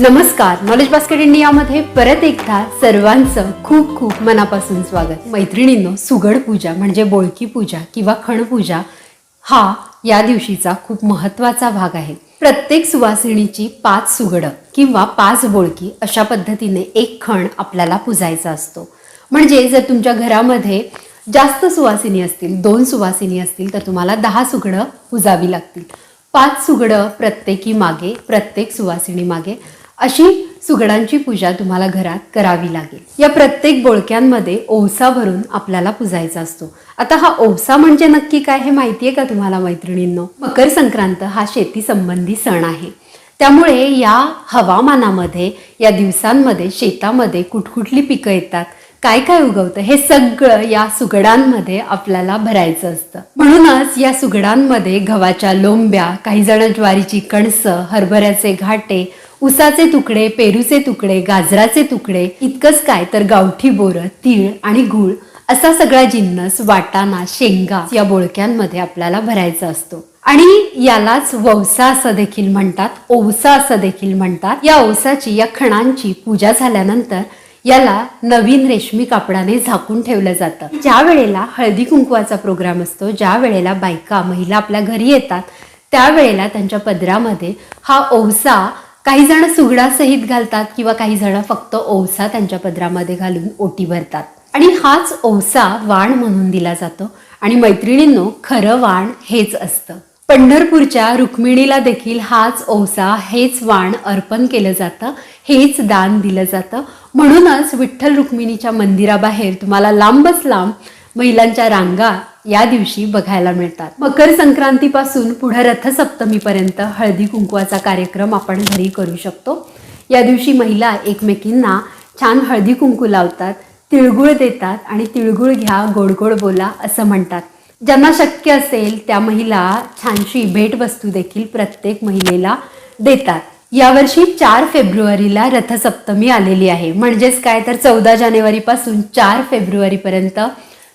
नमस्कार knowledge basket इंडियामध्ये परत एकदा सर्वांचं खूप खूप मनापासून स्वागत. मैत्रिणींनो सुगड पूजा म्हणजे बोळकी पूजा किंवा खण पूजा हा या दिवशीचा खूप महत्त्वाचा भाग आहे. प्रत्येक सुवासिनीची पाच सुगडं किंवा पाच बोळकी अशा पद्धतीने एक खण आपल्याला पुजायचा असतो. म्हणजे जर तुमच्या घरामध्ये जास्त सुवासिनी असतील दोन सुवासिनी असतील तर तुम्हाला दहा सुगडं पुजावी लागतील. पाच सुगडं प्रत्येकी मागे प्रत्येक सुवासिनी मागे. अशी सुगडांची पूजा तुम्हाला घरात करावी लागेल. या प्रत्येक बोळक्यांमध्ये ओवसा भरून आपल्याला पुजायचा असतो. आता हा ओवसा म्हणजे नक्की काय हे माहिती आहे का तुम्हाला मैत्रिणींनो? मकर संक्रांत हा शेती संबंधी सण आहे. त्यामुळे या हवामानामध्ये या दिवसांमध्ये शेतामध्ये कुठकुठली पिकं येतात काय काय उगवतं हे सगळं या सुगडांमध्ये आपल्याला भरायचं असतं. म्हणूनच या सुगडांमध्ये गव्हाच्या लोंब्या काही जण ज्वारीची कणसं हरभऱ्याचे घाटे उसाचे तुकडे पेरूचे तुकडे गाजराचे तुकडे इतकंच काय तर गावठी बोरं तीळ आणि गूळ असा सगळा जिन्नस वाटाणा शेंगा या बोळक्यांमध्ये आपल्याला भरायचा असतो. आणि यालाच वौसा असं देखील म्हणतात ओवसा असं देखील म्हणतात. या ओसाची या खणांची पूजा झाल्यानंतर याला नवीन रेशमी कापडाने झाकून ठेवलं जातं. ज्या वेळेला हळदी कुंकवाचा प्रोग्राम असतो ज्या वेळेला बायका महिला आपल्या घरी येतात त्यावेळेला त्यांच्या पदरामध्ये हा ओवसा काही जण सुगडासहित घालतात किंवा काही जण फक्त ओवसा त्यांच्या पदरामध्ये घालून ओटी भरतात. आणि हाच ओवसा वाण म्हणून दिला जातो. आणि मैत्रिणींनो खरं वाण हेच असतं. पंढरपूरच्या रुक्मिणीला देखील हाच ओवसा हेच वाण अर्पण केलं जातं हेच दान दिलं जातं. म्हणूनच विठ्ठल रुक्मिणीच्या मंदिराबाहेर तुम्हाला लांबच लांब महिलांच्या रांगा या दिवशी बघायला मिळतात. मकर संक्रांतीपासून पुढे रथसप्तमीपर्यंत हळदी कुंकवाचा कार्यक्रम आपण घरी करू शकतो. या दिवशी महिला एकमेकींना छान हळदी कुंकू लावतात तिळगुळ देतात आणि तिळगुळ घ्या गोड गोड बोला असं म्हणतात. ज्यांना शक्य असेल त्या महिला छानशी भेटवस्तू देखील प्रत्येक महिलेला देतात. यावर्षी चार फेब्रुवारीला रथसप्तमी आलेली आहे. म्हणजेच काय? तर चौदा जानेवारीपासून चार फेब्रुवारीपर्यंत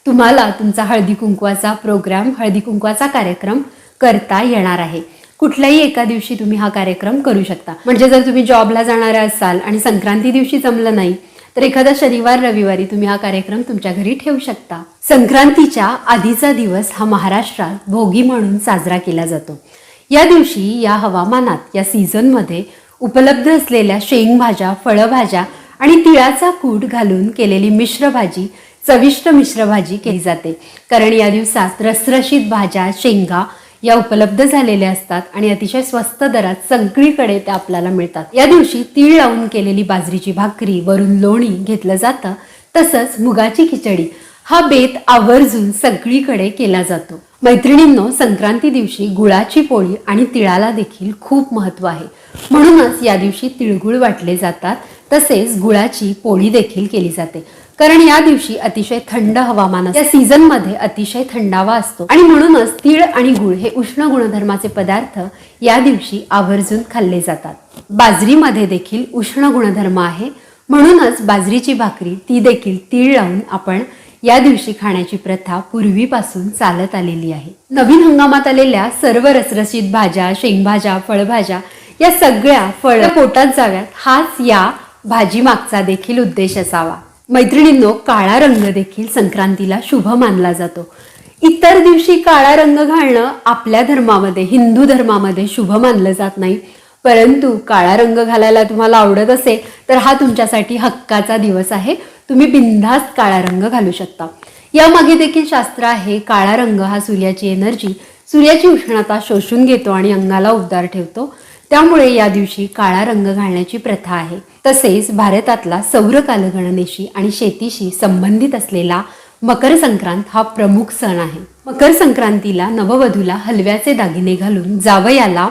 तुम्हाला तुमचा हळदी कुंकवाचा प्रोग्राम हळदी कुंकवाचा कार्यक्रम करता येणार आहे. कुठल्याही एका दिवशी तुम्ही हा कार्यक्रम करू शकता. म्हणजे जर तुम्ही जॉबला जाणारा असाल आणि संक्रांती दिवशी जमलं नाही तर एखादा शनिवार रविवारी तुम्ही हा कार्यक्रम तुमच्या घरी ठेवू शकता. संक्रांतीच्या आधीचा दिवस हा महाराष्ट्रात भोगी म्हणून साजरा केला जातो. या दिवशी या हवामानात या सीझनमध्ये उपलब्ध असलेल्या शेंगभाज्या फळभाज्या आणि तिळाचा कूट घालून केलेली मिश्र भाजी चविष्ट मिश्र भाजी केली जाते. कारण या दिवसात रसरशीत भाज्या शेंगा या उपलब्ध झालेल्या असतात आणि अतिशय स्वस्त दरात सगळीकडे त्या आपल्याला मिळतात. या दिवशी तीळ लावून केलेली बाजरीची भाकरी वरून लोणी घेतलं जातं. तसंच मुगाची खिचडी हा बेत आवर्जून सगळीकडे केला जातो. मैत्रिणींनो संक्रांती दिवशी गुळाची पोळी आणि तिळाला देखील खूप महत्त्व आहे. म्हणूनच या दिवशी तिळगुळ वाटले जातात. तसेच गुळाची पोळी देखील केली जाते. कारण या दिवशी अतिशय थंड हवामान या सीझनमध्ये अतिशय थंडावा असतो. आणि म्हणूनच तीळ आणि गुळ हे उष्ण गुणधर्माचे पदार्थ या दिवशी आवर्जून खाल्ले जातात. बाजरीमध्ये देखील उष्ण गुणधर्म आहे. म्हणूनच बाजरीची भाकरी ती देखील तीळ लावून आपण या दिवशी खाण्याची प्रथा पूर्वीपासून चालत आलेली आहे. नवीन हंगामात आलेल्या सर्व रसरशीत भाज्या शेंगभाज्या फळभाज्या या सगळ्या फळ पोटात जाव्यात हाच या भाजी मागचा देखील उद्देश असावा. मैत्रिणींनो काळा रंग देखील संक्रांतीला शुभ मानला जातो. इतर दिवशी काळा रंग घालणं आपल्या धर्मामध्ये हिंदू धर्मामध्ये शुभ मानलं जात नाही. परंतु काळा रंग घालायला तुम्हाला आवडत असेल तर हा तुमच्यासाठी हक्काचा दिवस आहे. तुम्ही बिनधास्त काळा रंग घालू शकता. यामागे देखील शास्त्र आहे काळा रंग हा सूर्याची एनर्जी सूर्याची उष्णता शोषून घेतो आणि अंगाला उबदार ठेवतो. त्यामुळे या दिवशी काळा रंग घालण्याची प्रथा आहे. तसेच भारतातला सौर कालगणनेशी आणि शेतीशी संबंधित असलेला मकर संक्रांत हा प्रमुख सण आहे. मकर संक्रांतीला नववधूला हलव्याचे दागिने घालून जावयाला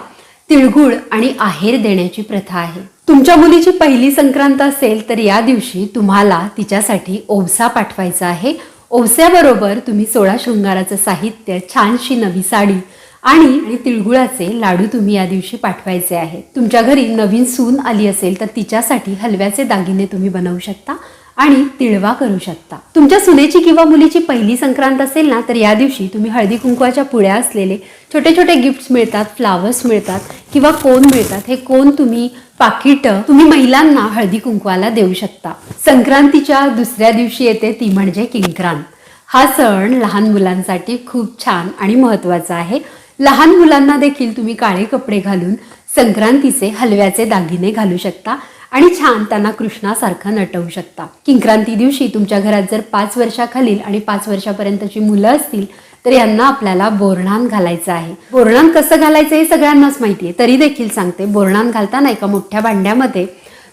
तिळगुळ आणि आहेर देण्याची प्रथा आहे. तुमच्या मुलीची पहिली संक्रांत असेल तर या दिवशी तुम्हाला तिच्यासाठी ओवसा पाठवायचा आहे. ओवस्याबरोबर तुम्ही सोळा शृंगाराचं साहित्य छानशी नवी साडी आणि आणि तिळगुळाचे लाडू तुम्ही या दिवशी पाठवायचे आहेत तुमच्या घरी नवीन सून आली असेल तर तिच्यासाठी हलव्याचे दागिने तुम्ही बनवू शकता आणि तिळवा करू शकता. तुमच्या सुनेची किंवा मुलीची पहिली संक्रांत असेल ना तर या दिवशी तुम्ही हळदी कुंकवाच्या पुळ्या असलेले छोटे छोटे गिफ्ट्स मिळतात फ्लावर्स मिळतात किंवा कोन मिळतात हे कोन तुम्ही पाकिट तुम्ही महिलांना हळदी कुंकवाला देऊ शकता. संक्रांतीच्या दुसऱ्या दिवशी येते ती म्हणजे किंक्रांत. हा सण लहान मुलांसाठी खूप छान आणि महत्त्वाचा आहे. लहान मुलांना देखील तुम्ही काळे कपडे घालून संक्रांतीचे हलव्याचे दागिने घालू शकता आणि छान त्यांना कृष्णासारखं नटवू शकता. किंक्रांती दिवशी तुमच्या घरात जर पाच वर्षाखालील आणि पाच वर्षापर्यंतची मुलं असतील तर यांना आपल्याला बोरणान घालायचं आहे. बोरणान कसं घालायचं हे सगळ्यांनाच माहिती आहे. तरी देखील सांगते बोरणान घालताना एका मोठ्या भांड्यामध्ये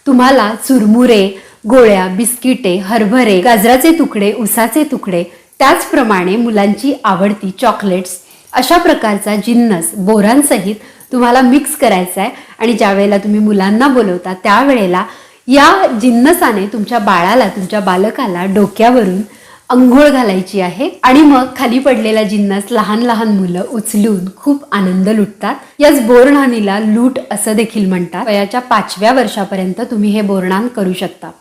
तुम्हाला चुरमुरे गोळ्या बिस्किटे हरभरे गाजराचे तुकडे उसाचे तुकडे त्याचप्रमाणे मुलांची आवडती चॉकलेट्स अशा प्रकारचा जिन्नस बोरांसहित तुम्हाला मिक्स करायचा आहे. आणि ज्या वेळेला तुम्ही मुलांना बोलवता त्यावेळेला या जिन्नसाने तुमच्या बाळाला तुमच्या बालकाला डोक्यावरून अंघोळ घालायची आहे. आणि मग खाली पडलेला जिन्नस लहान लहान मुलं उचलून खूप आनंद लुटतात. याच बोरणानीला लूट असं देखील म्हणतात. वयाच्या पाचव्या वर्षापर्यंत तुम्ही हे बोरणान करू शकता.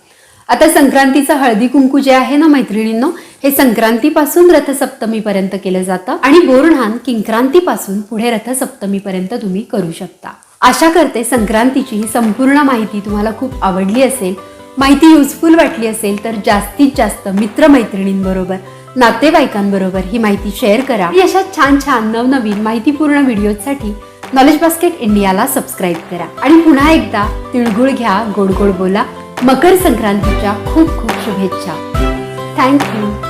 आता संक्रांतीचं हळदी कुंकू जे आहे ना मैत्रिणींनो हे संक्रांतीपासून रथसप्तमीपर्यंत केलं जातं आणि बोरणान किंक्रांतीपासून पुढे रथसप्तमीपर्यंत तुम्ही करू शकता. आशा करते संक्रांतीची ही संपूर्ण माहिती तुम्हाला खूप आवडली असेल माहिती युजफुल वाटली असेल तर जास्तीत जास्त मित्रमैत्रिणींबरोबर नातेवाईकांबरोबर ही माहिती शेअर करा. आणि अशा छान छान नवनवीन माहितीपूर्ण व्हिडिओसाठी नॉलेज बास्केट इंडियाला सबस्क्राईब करा. आणि पुन्हा एकदा तिळगुळ घ्या गोड गोड बोला. मकर संक्रांतीच्या खूप खूप शुभेच्छा. थँक्यू